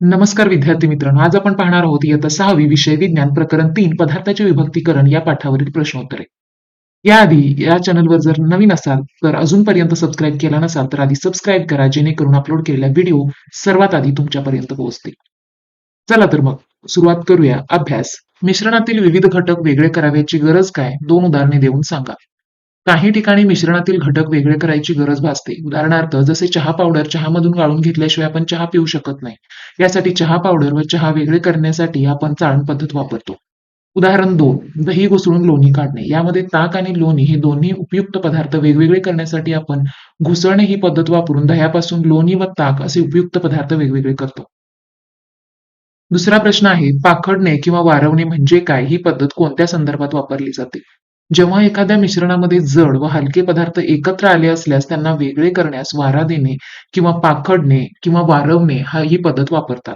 नमस्कार विद्यार्थी मित्रांनो आज आपण पाहणार आहोत इयत्ता सहावी विषय विज्ञान प्रकरण तीन पदार्थाचे विभक्तीकरण या पाठावरील प्रश्नोत्तरे. याआधी या चॅनलवर जर नवीन असाल तर अजूनपर्यंत सबस्क्राईब केला नसाल तर आधी सबस्क्राईब करा जेणेकरून अपलोड केलेला व्हिडिओ सर्वात आधी तुमच्यापर्यंत पोहोचतील. चला तर मग सुरुवात करूया. अभ्यास. मिश्रणातील विविध घटक वेगळे कराव्याची गरज काय? दोन उदाहरणे देऊन सांगा. काही ठिकाणी मिश्रणातील घटक वेगळे करायची गरज भासते. उदाहरणार्थ जसे चहा पावडर चहामधून गाळून घेतल्याशिवाय आपण चहा पिऊ शकत नाही. यासाठी चहा पावडर व चहा वेगळे करण्यासाठी आपण चाळण पद्धत वापरतो. उदाहरण दोन दही घुसळून लोणी काढणे. यामध्ये ताक आणि लोणी हे दोन्ही उपयुक्त पदार्थ वेगवेगळे करण्यासाठी आपण घुसळणे ही पद्धत वापरून दह्यापासून लोणी व ताक असे उपयुक्त पदार्थ वेगवेगळे करतो. दुसरा प्रश्न आहे पाखडणे किंवा वारवणे म्हणजे काय? ही पद्धत कोणत्या संदर्भात वापरली जाते? जेव्हा एखाद्या मिश्रणामध्ये जड व हलके पदार्थ एकत्र आले असल्यास त्यांना वेगळे करण्यास वारा देणे किंवा पाखडणे किंवा वारवणे हा ही पद्धत वापरतात.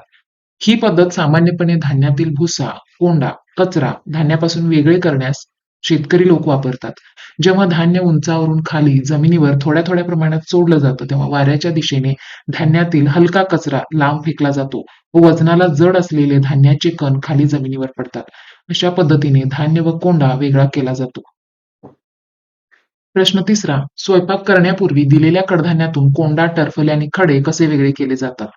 ही पद्धत सामान्यपणे धान्यातील भुसा कोंडा कचरा धान्यापासून वेगळे करण्यास शेतकरी लोक वापरतात. जेव्हा धान्य उंचावरून खाली जमिनीवर थोड्या थोड्या प्रमाणात सोडलं जातं तेव्हा वाऱ्याच्या दिशेने धान्यातील हलका कचरा लांब फेकला जातो व वजनाला जड असलेले धान्याचे कण खाली जमिनीवर पडतात. अशा पद्धतीने धान्य व कोंडा वेगळा केला जातो. प्रश्न तिसरा स्वयंपाक करण्यापूर्वी दिलेल्या कडधान्यातून कोंडा टरफले आणि खडे कसे वेगळे केले जातात?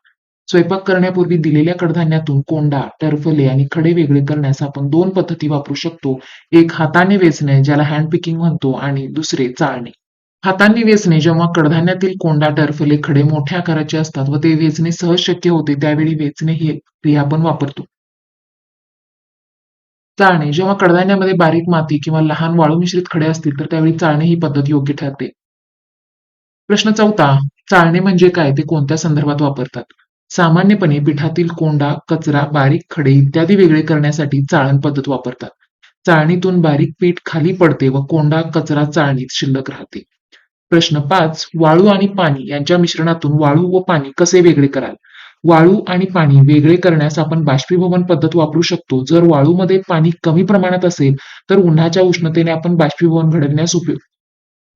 स्वयंपाक करण्यापूर्वी दिलेल्या कडधान्यातून कोंडा टरफले आणि खडे वेगळे करण्यास आपण दोन पद्धती वापरू शकतो. एक हाताने वेचणे ज्याला हँड पिकिंग म्हणतो आणि दुसरे चाळणे. हातांनी वेचणे जेव्हा कडधान्यातील कोंडा टरफले खडे मोठ्या आकाराचे असतात व ते वेचणे सहज शक्य होते त्यावेळी वेचणे ही क्रिया आपण वापरतो. चाळणे. जेव्हा कडधान्यामध्ये बारीक माती किंवा लहान वाळू मिश्रित खडे असतील तर त्यावेळी चाळणे ही पद्धत योग्य ठरते. प्रश्न चौथा. चाळणे म्हणजे काय? ते कोणत्या संदर्भात वापरतात? सामान्यपणे पिठातील कोंडा कचरा बारीक खडे इत्यादी वेगळे करण्यासाठी चाळण पद्धत वापरतात. चाळणीतून बारीक पीठ खाली पडते व कोंडा कचरा चाळणीत शिल्लक राहते. प्रश्न पाच. वाळू आणि पाणी यांच्या मिश्रणातून वाळू व पाणी कसे वेगळे कराल? वाळू आणि पाणी वेगळे करण्यास आपण बाष्पीभवन पद्धत वापरू शकतो. जर वाळूमध्ये पाणी कमी प्रमाणात असेल तर उन्हाच्या उष्णतेने आपण बाष्पीभवन घडविण्यास उपयोग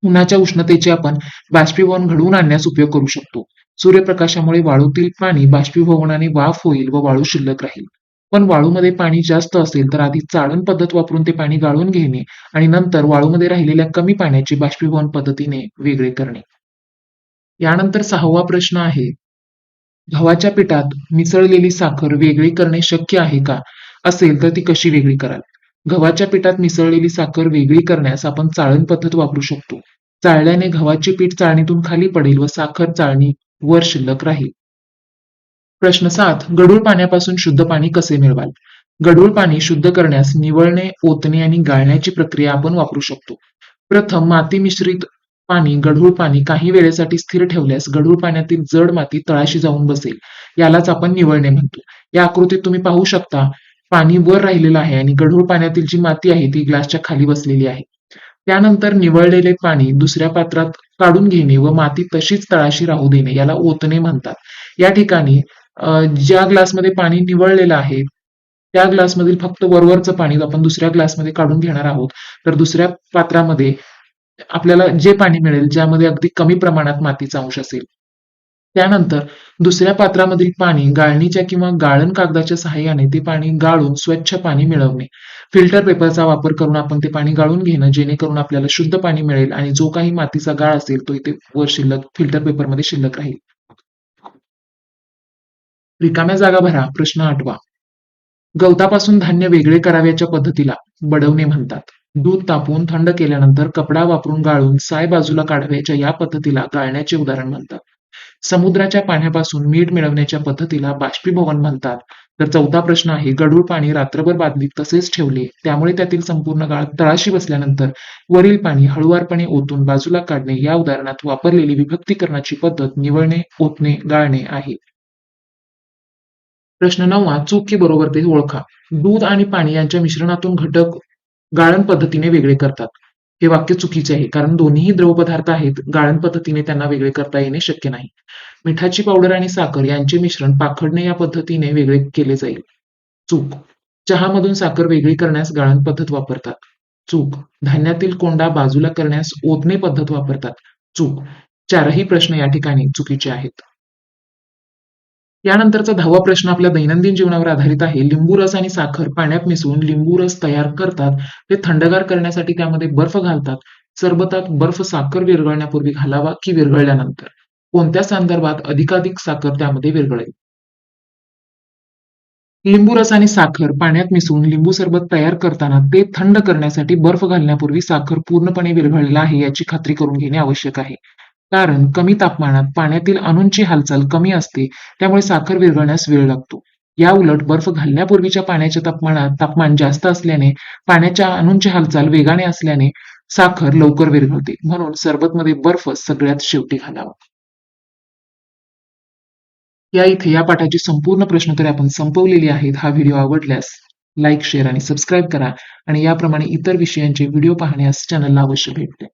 उन्हाच्या उष्णतेचे आपण बाष्पीभवन घडवून आणण्यास उपयोग करू शकतो. सूर्यप्रकाशामुळे वाळूतील पाणी बाष्पीभवनाने वाफ होईल व वाळू शिल्लक राहील. पण वाळूमध्ये पाणी जास्त असेल तर आधी चाळण पद्धत वापरून ते पाणी गाळून घेणे आणि नंतर वाळूमध्ये राहिलेल्या कमी पाण्याचे बाष्पीभवन पद्धतीने वेगळे करणे. यानंतर सहावा प्रश्न आहे गव्हाच्या पिठात मिसळलेली साखर वेगळी करणे शक्य आहे का? असेल तर ती कशी वेगळी कराल? गव्हाच्या पिठात मिसळलेली साखर वेगळी करण्यास आपण चाळण पद्धत वापरू शकतो. चाळल्याने गव्हाचे पीठ चाळणीतून खाली पडेल व साखर चाळणी वर शिल्लक राहील. प्रश्न सात. गढूळ पाण्यापासून शुद्ध पाणी कसे मिळवाल? गढूळ पाणी शुद्ध करण्यास निवळणे ओतणे आणि गाळण्याची प्रक्रिया आपण वापरू शकतो. प्रथम माती मिश्रित पाणी गढूळ पाणी काही वेळेसाठी स्थिर ठेवल्यास गढूळ पाण्यातील जड माती तळाशी जाऊन बसेल. यालाच आपण निवळणे म्हणतो. या आकृतीत तुम्ही पाहू शकता पाणी वर राहिलेलं आहे आणि गढूळ पाण्यातील जी माती आहे ती ग्लासच्या खाली बसलेली आहे. त्यानंतर निवळलेले पाणी दुसऱ्या पात्रात काढून घेणे व माती तशीच तळाशी राहू देणे याला ओतणे म्हणतात. या ठिकाणी ज्या ग्लासमध्ये पाणी निवळलेलं आहे त्या ग्लासमधील फक्त वरवरचं पाणी आपण दुसऱ्या ग्लासमध्ये काढून घेणार आहोत. तर दुसऱ्या पात्रामध्ये आपल्याला जे पाणी मिळेल ज्यामध्ये अगदी कमी प्रमाणात मातीचा अंश असेल. त्यानंतर दुसऱ्या पात्रामधील पाणी गाळणीच्या किंवा गाळण कागदाच्या सहाय्याने ते पाणी गाळून स्वच्छ पाणी मिळवणे. फिल्टर पेपरचा वापर करून आपण ते पाणी गाळून घेणं जेणेकरून आपल्याला शुद्ध पाणी मिळेल आणि जो काही मातीचा गाळ असेल तो इथे वर शिल्लक फिल्टर पेपरमध्ये शिल्लक राहील. रिकाम्या जागा भरा प्रश्न आठवा. गवतापासून धान्य वेगळे कराव्याच्या पद्धतीला बडवणे म्हणतात. दूध तापवून थंड केल्यानंतर कपडा वापरून गाळून साय बाजूला काढाव्याच्या या पद्धतीला गाळण्याचे उदाहरण म्हणतात. समुद्राच्या पाण्यापासून मीठ मिळवण्याच्या पद्धतीला बाष्पीभवन म्हणतात. तर चौथा प्रश्न आहे गढूळ पाणी रात्रभर बादलीत तसेच ठेवले त्यामुळे त्यातील संपूर्ण गाळ तळाशी बसल्यानंतर वरील पाणी हळुवारपणे ओतून बाजूला काढणे या उदाहरणात वापरलेली विभक्तीकरणाची पद्धत निवळणे ओतणे गाळणे आहे. प्रश्न नववा चूक की बरोबर ते ओळखा. दूध आणि पाणी यांच्या मिश्रणातून घटक गाळण पद्धतीने वेगळे करतात. हे वाक्य चुकीचे आहे कारण दोन्हीही द्रव पदार्थ आहेत गाळण पद्धतीने त्यांना वेगळे करता येणे शक्य नाही. मिठाची पावडर आणि साखर यांचे मिश्रण पाखडणे या पद्धतीने वेगळे केले जाईल. चूक. चहामधून साखर वेगळी करण्यास गाळण पद्धत वापरतात. चूक. धान्यातील कोंडा बाजूला करण्यास ओतणे पद्धत वापरतात. चूक. चारही प्रश्न या ठिकाणी चुकीचे आहेत. यानंतरचा दहावा प्रश्न आपल्या दैनंदिन जीवनावर आधारित आहे. लिंबू रस आणि साखर पाण्यात मिसळून लिंबू रस तयार करतात. ते थंडगार करण्यासाठी त्यामध्ये बर्फ घालतात. सरबतात बर्फ साखर विरघळण्यापूर्वी घालावा की विरघळल्यानंतर? कोणत्या संदर्भात अधिकाधिक साखर त्यामध्ये विरघळेल? लिंबू रस आणि साखर पाण्यात मिसळून लिंबू सरबत तयार करताना ते थंड करण्यासाठी बर्फ घालण्यापूर्वी साखर पूर्णपणे विरघळलेला आहे याची खात्री करून घेणे आवश्यक आहे. कारण कमी तापमानात पाण्यातील अणूंची हालचाल कमी असते त्यामुळे साखर विरघळण्यास वेळ लागतो. या उलट बर्फ घालण्यापूर्वीच्या पाण्याच्या तापमानात तापमान जास्त असल्याने पाण्याच्या अणूंची हालचाल वेगाने असल्याने साखर लवकर विरघळते. म्हणून सरबतमध्ये बर्फ सगळ्यात शेवटी घालावा. या इथे या पाठाची संपूर्ण प्रश्नोत्तरे आपण संपवलेली आहेत. हा व्हिडिओ आवडल्यास लाईक शेअर आणि सबस्क्राईब करा. आणि याप्रमाणे इतर विषयांचे व्हिडिओ पाहण्यास चॅनलला अवश्य भेट द्या.